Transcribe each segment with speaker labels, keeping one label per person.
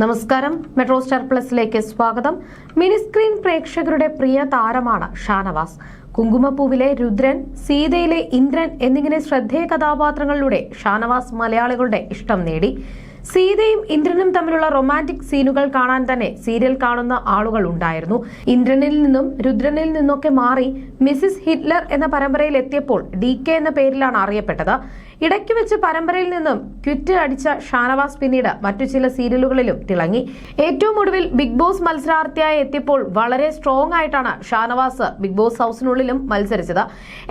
Speaker 1: നമസ്കാരം. Metro star പ്ലസിലേക്ക് സ്വാഗതം. Mini screen പ്രേക്ഷകരുടെ പ്രിയ താരമാണ് ഷാനവാസ്. കുങ്കുമപ്പൂവിലെ രുദ്രൻ സീതയിലെ ഇന്ദ്രൻ എന്നിങ്ങനെ ശ്രദ്ധേയ കഥാപാത്രങ്ങളിലൂടെ ഷാനവാസ് മലയാളികളുടെ ഇഷ്ടം നേടി. സീതയും ഇന്ദ്രനും തമ്മിലുള്ള റൊമാന്റിക് സീനുകൾ കാണാൻ തന്നെ സീരിയൽ കാണുന്ന ആളുകൾ ഉണ്ടായിരുന്നു. ഇന്ദ്രനിൽ നിന്നും രുദ്രനിൽ നിന്നൊക്കെ മാറി മിസിസ് ഹിറ്റ്ലർ എന്ന പരമ്പരയിൽ എത്തിയപ്പോൾ ഡി കെ എന്ന പേരിലാണ് അറിയപ്പെട്ടത്. ഇടയ്ക്ക് വെച്ച് പരമ്പരയിൽ നിന്നും ക്വിറ്റ് അടിച്ച ഷാനവാസ് പിന്നീട് മറ്റു ചില സീരിയലുകളിലും തിളങ്ങി. ഏറ്റവും ഒടുവിൽ ബിഗ് ബോസ് മത്സരാർത്ഥിയായി എത്തിയപ്പോൾ വളരെ സ്ട്രോങ് ആയിട്ടാണ് ഷാനവാസ് ബിഗ് ബോസ് ഹൗസിനുള്ളിലും മത്സരിച്ചത്.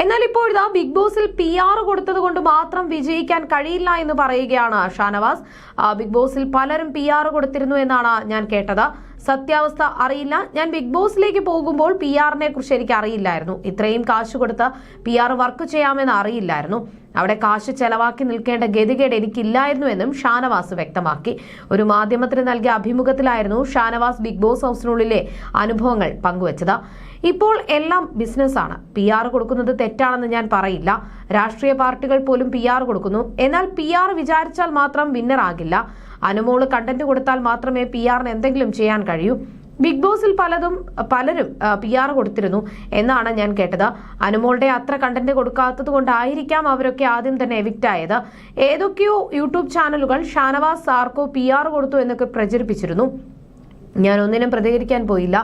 Speaker 1: എന്നാൽ ഇപ്പോൾ ഇതാ ബിഗ് ബോസിൽ പി ആർ കൊടുത്തത് കൊണ്ട് മാത്രം വിജയിക്കാൻ കഴിയില്ല എന്ന് പറയുകയാണ് ഷാനവാസ്. ബിഗ് ബോസിൽ പലരും പി ആർ കൊടുത്തിരുന്നു എന്നാണ് ഞാൻ കേട്ടത്. സത്യാവസ്ഥ അറിയില്ല. ഞാൻ ബിഗ് ബോസിലേക്ക് പോകുമ്പോൾ പി ആറിനെ കുറിച്ച് എനിക്ക് അറിയില്ലായിരുന്നു. ഇത്രയും കാശ് കൊടുത്ത് പി ആർ വർക്ക് ചെയ്യാമെന്ന് അറിയില്ലായിരുന്നു. അവിടെ കാശ് ചെലവാക്കി നിൽക്കേണ്ട ഗതികേട് എനിക്കില്ലായിരുന്നു എന്നും ഷാനവാസ് വ്യക്തമാക്കി. ഒരു മാധ്യമത്തിന് നൽകിയ അഭിമുഖത്തിലായിരുന്നു ഷാനവാസ് ബിഗ് ബോസ് ഹൗസിനുള്ളിലെ അനുഭവങ്ങൾ പങ്കുവച്ചത്. ഇപ്പോൾ എല്ലാം ബിസിനസ്സാണ് പി ആർ കൊടുക്കുന്നത് തെറ്റാണെന്ന് ഞാൻ പറയില്ല. രാഷ്ട്രീയ പാർട്ടികൾ പോലും പി ആർ കൊടുക്കുന്നു. എന്നാൽ പി ആർ വിചാരിച്ചാൽ മാത്രം വിന്നർ ആകില്ല. അനുമോൾ കണ്ടന്റ് കൊടുത്താൽ മാത്രമേ പി ആറിന് എന്തെങ്കിലും ചെയ്യാൻ കഴിയൂ. ബിഗ് ബോസിൽ പലതും പലരും പി ആർ കൊടുത്തിരുന്നു എന്നാണ് ഞാൻ കേട്ടത്. അനുമോളുടെ അത്ര കണ്ടന്റ് കൊടുക്കാത്തത് കൊണ്ടായിരിക്കാം അവരൊക്കെ ആദ്യം തന്നെ എവിക്റ്റ് ആയത്. ഏതൊക്കെയോ യൂട്യൂബ് ചാനലുകൾ ഷാനവാസ് സാർക്കോ പി ആർ കൊടുത്തു എന്നൊക്കെ പ്രചരിപ്പിച്ചിരുന്നു. ഞാൻ ഒന്നിനും പ്രതികരിക്കാൻ പോയില്ല.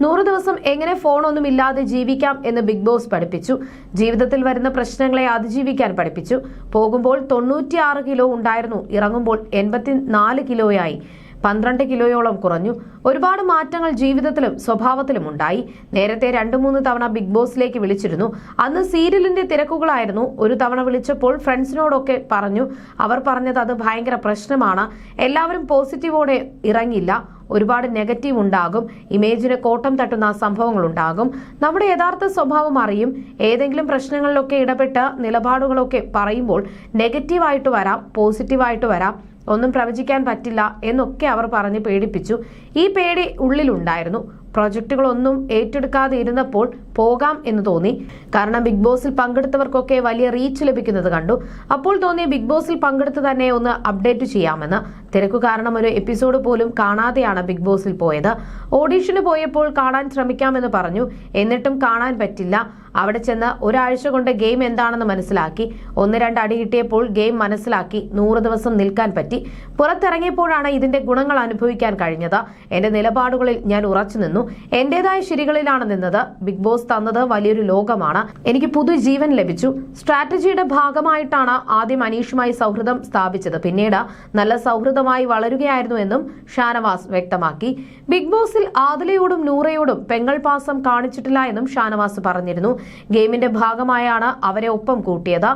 Speaker 1: നൂറ് ദിവസം എങ്ങനെ ഫോണൊന്നും ഇല്ലാതെ ജീവിക്കാം എന്ന് ബിഗ് ബോസ് പഠിപ്പിച്ചു. ജീവിതത്തിൽ വരുന്ന പ്രശ്നങ്ങളെ അതിജീവിക്കാൻ പഠിപ്പിച്ചു. പോകുമ്പോൾ തൊണ്ണൂറ്റിയാറ് കിലോ ഉണ്ടായിരുന്നു. ഇറങ്ങുമ്പോൾ എൺപത്തിനാല് കിലോയായി. പന്ത്രണ്ട് കിലോയോളം കുറഞ്ഞു. ഒരുപാട് മാറ്റങ്ങൾ ജീവിതത്തിലും സ്വഭാവത്തിലും ഉണ്ടായി. നേരത്തെ രണ്ടു മൂന്ന് തവണ ബിഗ് ബോസിലേക്ക് വിളിച്ചിരുന്നു. അന്ന് സീരിയലിന്റെ തിരക്കുകളായിരുന്നു. ഒരു തവണ വിളിച്ചപ്പോൾ ഫ്രണ്ട്സിനോടൊക്കെ പറഞ്ഞു അവർ പറഞ്ഞത് അത് ഭയങ്കര പ്രശ്നമാണ്. എല്ലാവരും പോസിറ്റീവോടെ ഇറങ്ങില്ല. ഒരുപാട് നെഗറ്റീവ് ഉണ്ടാകും. ഇമേജിന് കോട്ടം തട്ടുന്ന സംഭവങ്ങൾ ഉണ്ടാകും. നമ്മുടെ യഥാർത്ഥ സ്വഭാവം അറിയും. ഏതെങ്കിലും പ്രശ്നങ്ങളിലൊക്കെ ഇടപെട്ട് നിലപാടുകളൊക്കെ പറയുമ്പോൾ നെഗറ്റീവായിട്ട് വരാം പോസിറ്റീവായിട്ട് വരാം. ഒന്നും പ്രവചിക്കാൻ പറ്റില്ല എന്നൊക്കെ അവർ പറഞ്ഞ് പേടിപ്പിച്ചു. ഈ പേടി ഉള്ളിലുണ്ടായിരുന്നു. പ്രൊജക്ടുകളൊന്നും ഏറ്റെടുക്കാതെ ഇരുന്നപ്പോൾ പോകാം എന്ന് തോന്നി. കാരണം ബിഗ് ബോസിൽ പങ്കെടുത്തവർക്കൊക്കെ വലിയ റീച്ച് ലഭിക്കുന്നത് കണ്ടു. അപ്പോൾ തോന്നി ബിഗ് ബോസിൽ പങ്കെടുത്ത് തന്നെ ഒന്ന് അപ്ഡേറ്റ് ചെയ്യാമെന്ന്. തിരക്കു കാരണം ഒരു എപ്പിസോഡ് പോലും കാണാതെയാണ് ബിഗ് ബോസിൽ പോയത്. ഓഡീഷന് പോയപ്പോൾ കാണാൻ ശ്രമിക്കാമെന്ന് പറഞ്ഞു. എന്നിട്ടും കാണാൻ പറ്റില്ല. അവിടെ ചെന്ന് ഒരാഴ്ച കൊണ്ട് ഗെയിം എന്താണെന്ന് മനസ്സിലാക്കി. ഒന്ന് രണ്ട് അടി കിട്ടിയപ്പോൾ ഗെയിം മനസ്സിലാക്കി. നൂറ് ദിവസം നിൽക്കാൻ പറ്റി. പുറത്തിറങ്ങിയപ്പോഴാണ് ഇതിന്റെ ഗുണങ്ങൾ അനുഭവിക്കാൻ കഴിഞ്ഞത്. എന്റെ നിലപാടുകളിൽ ഞാൻ ഉറച്ചു നിന്നു. എന്റേതായ ശരികളിലാണ് നിന്നത്. ബിഗ് ബോസ് തന്നത് വലിയൊരു ലോകമാണ്. എനിക്ക് പുതുജീവൻ ലഭിച്ചു. സ്ട്രാറ്റജിയുടെ ഭാഗമായിട്ടാണ് ആദ്യം അനീഷുമായി സൗഹൃദം സ്ഥാപിച്ചത്. പിന്നീട് നല്ല സൗഹൃദമായി വളരുകയായിരുന്നു എന്നും ഷാനവാസ് വ്യക്തമാക്കി. ബിഗ് ബോസിൽ ആദിലയോടും നൂറയോടും പെങ്ങൾ പാസം കാണിച്ചിട്ടില്ല എന്നും ഷാനവാസ് പറഞ്ഞിരുന്നു. ഗെയിമിന്റെ ഭാഗമായാണ് അവരെ ഒപ്പം കൂട്ടിയത്.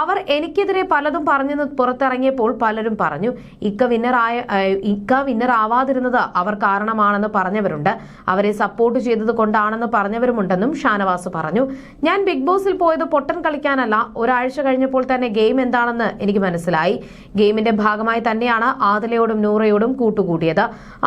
Speaker 1: അവർ എനിക്കെതിരെ പലതും പറഞ്ഞെന്ന് പുറത്തിറങ്ങിയപ്പോൾ പലരും പറഞ്ഞു ഇക്ക വിന്നറായ ഇക്ക വിന്നർ ആവാതിരുന്നത് അവർ കാരണമാണെന്ന് പറഞ്ഞവരുണ്ട്. അവരെ സപ്പോർട്ട് ചെയ്തത് കൊണ്ടാണെന്ന് പറഞ്ഞവരുമുണ്ടെന്നും ഷാനവാസ് പറഞ്ഞു. ഞാൻ ബിഗ് ബോസിൽ പോയത് പൊട്ടൻ കളിക്കാനല്ല. ഒരാഴ്ച കഴിഞ്ഞപ്പോൾ തന്നെ ഗെയിം എന്താണെന്ന് എനിക്ക് മനസ്സിലായി. ഗെയിമിന്റെ ഭാഗമായി തന്നെയാണ് ആദിലയോടും നൂറയോടും കൂട്ടുകൂടിയത്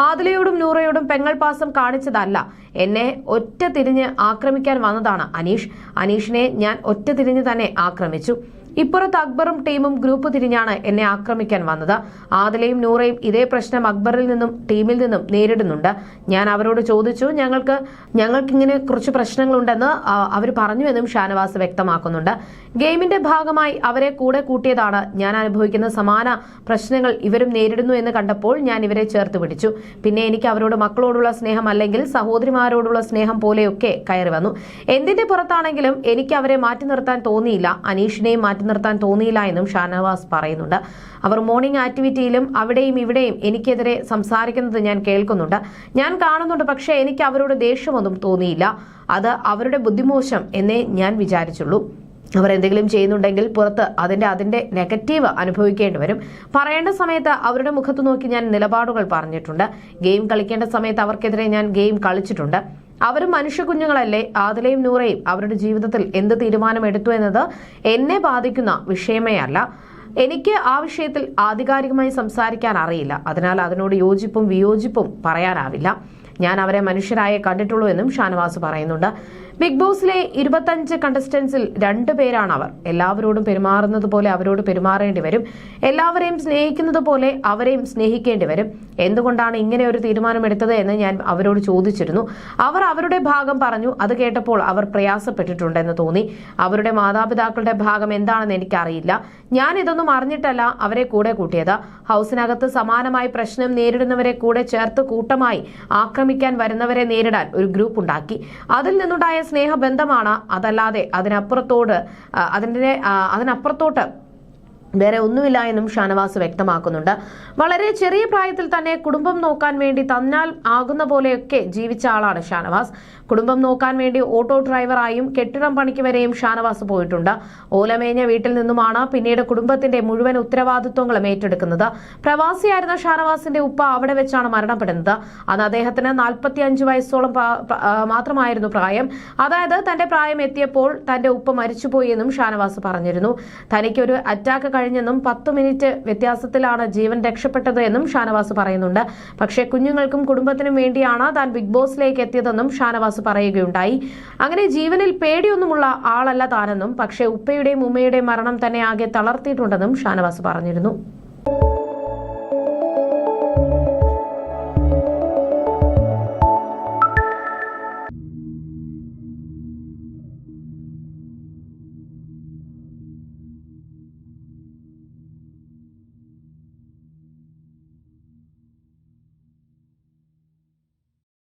Speaker 1: ആദിലയോടും നൂറയോടും പെങ്ങൾ പാസം കാണിച്ചതല്ല. എന്നെ ഒറ്റ തിരിഞ്ഞ് ആക്രമിക്കാൻ വന്നതാണ് അനീഷ്. അനീഷിനെ ഞാൻ ഒറ്റ തിരിഞ്ഞ് തന്നെ ആക്രമിച്ചു. ഇപ്പുറത്ത് അക്ബറും ടീമും ഗ്രൂപ്പ് തിരിഞ്ഞാണ് എന്നെ ആക്രമിക്കാൻ വന്നത്. ആദിലയും നൂറയും ഇതേ പ്രശ്നം അക്ബറിൽ നിന്നും ടീമിൽ നിന്നും നേരിടുന്നുണ്ട്. ഞാൻ അവരോട് ചോദിച്ചു ഞങ്ങൾക്ക് ഞങ്ങൾക്ക് ഞങ്ങൾക്കിങ്ങനെ കുറച്ച് പ്രശ്നങ്ങളുണ്ടെന്ന് അവർ പറഞ്ഞു എന്നും ഷാനവാസ് വ്യക്തമാക്കുന്നുണ്ട്. ഗെയിമിന്റെ ഭാഗമായി അവരെ കൂടെ കൂട്ടിയതാണ് ഞാൻ അനുഭവിക്കുന്ന സമാന പ്രശ്നങ്ങൾ ഇവരും നേരിടുന്നു എന്ന് കണ്ടപ്പോൾ ഞാൻ ഇവരെ ചേർത്ത് പിടിച്ചു. പിന്നെ എനിക്ക് അവരോട് മക്കളോടുള്ള സ്നേഹം അല്ലെങ്കിൽ സഹോദരിമാരോടുള്ള സ്നേഹം പോലെയൊക്കെ കയറി വന്നു. എന്തിന്റെ പുറത്താണെങ്കിലും എനിക്ക് അവരെ മാറ്റി നിർത്താൻ തോന്നിയില്ല. അനീഷിനെയും നിർത്താൻ തോന്നിയില്ല എന്നും ഷാനവാസ് പറയുന്നുണ്ട്. അവർ മോർണിംഗ് ആക്ടിവിറ്റിയിലും അവിടെയും ഇവിടെയും എനിക്കെതിരെ സംസാരിക്കുന്നത് ഞാൻ കേൾക്കുന്നുണ്ട്. ഞാൻ കാണുന്നുണ്ട് പക്ഷേ എനിക്ക് അവരോട് ദേഷ്യമൊന്നും തോന്നിയില്ല. അത് അവരുടെ ബുദ്ധിമോശം എന്നേ ഞാൻ വിചാരിച്ചുള്ളൂ. അവർ എന്തെങ്കിലും ചെയ്യുന്നുണ്ടെങ്കിൽ പുറത്ത് അതിന്റെ അതിന്റെ നെഗറ്റീവ് അനുഭവിക്കേണ്ടി വരും. പറയേണ്ട സമയത്ത് അവരുടെ മുഖത്ത് നോക്കി ഞാൻ നിലപാടുകൾ പറഞ്ഞിട്ടുണ്ട്. ഗെയിം കളിക്കേണ്ട സമയത്ത് അവർക്കെതിരെ ഞാൻ ഗെയിം കളിച്ചിട്ടുണ്ട്. അവരും മനുഷ്യ കുഞ്ഞുങ്ങളല്ലേ ആദിലയും നൂറയും അവരുടെ ജീവിതത്തിൽ എന്ത് തീരുമാനം എടുത്തു എന്നത് എന്നെ ബാധിക്കുന്ന വിഷയമേ അല്ല. എനിക്ക് ആ വിഷയത്തിൽ ആധികാരികമായി സംസാരിക്കാൻ അറിയില്ല. അതിനാൽ അതിനോട് യോജിപ്പും വിയോജിപ്പും പറയാനാവില്ല. ഞാൻ അവരെ മനുഷ്യരായേ കണ്ടിട്ടുള്ളൂ എന്നും ഷാനവാസ് പറയുന്നുണ്ട്. ബിഗ് ബോസിലെ ഇരുപത്തഞ്ച് കണ്ടസ്റ്റൻസിൽ രണ്ടു പേരാണ് അവർ. എല്ലാവരോടും പെരുമാറുന്നത് പോലെ അവരോട് പെരുമാറേണ്ടി വരും. എല്ലാവരെയും സ്നേഹിക്കുന്നത് പോലെ അവരെയും സ്നേഹിക്കേണ്ടി വരും. എന്തുകൊണ്ടാണ് ഇങ്ങനെ ഒരു തീരുമാനമെടുത്തത് എന്ന് ഞാൻ അവരോട് ചോദിച്ചിരുന്നു. അവർ അവരുടെ ഭാഗം പറഞ്ഞു. അത് കേട്ടപ്പോൾ അവർ പ്രയാസപ്പെട്ടിട്ടുണ്ടെന്ന് തോന്നി. അവരുടെ മാതാപിതാക്കളുടെ ഭാഗം എന്താണെന്ന് എനിക്കറിയില്ല. ഞാൻ ഇതൊന്നും അറിഞ്ഞിട്ടല്ല അവരെ കൂടെ കൂട്ടിയത്. ഹൗസിനകത്ത് സമാനമായി പ്രശ്നം നേരിടുന്നവരെ കൂടെ ചേർത്ത് കൂട്ടമായി ആക്രമിക്കാൻ വരുന്നവരെ നേരിടാൻ ഒരു ഗ്രൂപ്പ് ഉണ്ടാക്കി. അതിൽ നിന്നുണ്ടായ സ്നേഹബന്ധമാണ്. അതല്ലാതെ അതിനപ്പുറത്തോട് അതിന്റെ അതിനപ്പുറത്തോട്ട് വേറെ ഒന്നുമില്ല എന്നും ഷാനവാസ് വ്യക്തമാക്കുന്നുണ്ട്. വളരെ ചെറിയ പ്രായത്തിൽ തന്നെ കുടുംബം നോക്കാൻ വേണ്ടി തന്നാൽ ആകുന്ന പോലെയൊക്കെ ജീവിച്ച ആളാണ് ഷാനവാസ്. കുടുംബം നോക്കാൻ വേണ്ടി ഓട്ടോ ഡ്രൈവറായും കെട്ടിടം പണിക്ക് വരെയും ഷാനവാസ് പോയിട്ടുണ്ട്. ഓലമേഞ്ഞ വീട്ടിൽ നിന്നുമാണ് പിന്നീട് കുടുംബത്തിന്റെ മുഴുവൻ ഉത്തരവാദിത്വങ്ങളും ഏറ്റെടുക്കുന്നത്. പ്രവാസിയായിരുന്ന ഷാനവാസിന്റെ ഉപ്പ അവിടെ വെച്ചാണ് മരണപ്പെടുന്നത്. അന്ന് അദ്ദേഹത്തിന് നാൽപ്പത്തി അഞ്ച് വയസ്സോളം മാത്രമായിരുന്നു പ്രായം. അതായത് തന്റെ പ്രായം എത്തിയപ്പോൾ തന്റെ ഉപ്പ മരിച്ചുപോയി എന്നും ഷാനവാസ് പറഞ്ഞിരുന്നു. തനിക്കൊരു അറ്റാക്ക് കഴിഞ്ഞെന്നും പത്ത് മിനിറ്റ് വ്യത്യാസത്തിലാണ് ജീവൻ രക്ഷപ്പെട്ടത് എന്നും ഷാനവാസ് പറയുന്നുണ്ട്. പക്ഷേ കുഞ്ഞുങ്ങൾക്കും കുടുംബത്തിനും വേണ്ടിയാണ് താൻ ബിഗ് ബോസിലേക്ക് എത്തിയതെന്നും ഷാനവാസ് പറയുകയുണ്ടായി. അങ്ങനെ ജീവനിൽ പേടിയൊന്നുമുള്ള ആളല്ല താനെന്നും പക്ഷേ ഉപ്പയുടെയും ഉമ്മയുടെയും മരണം തന്നെ ആകെ തളർത്തിയിട്ടുണ്ടെന്നും ഷാനവാസ് പറഞ്ഞിരുന്നു.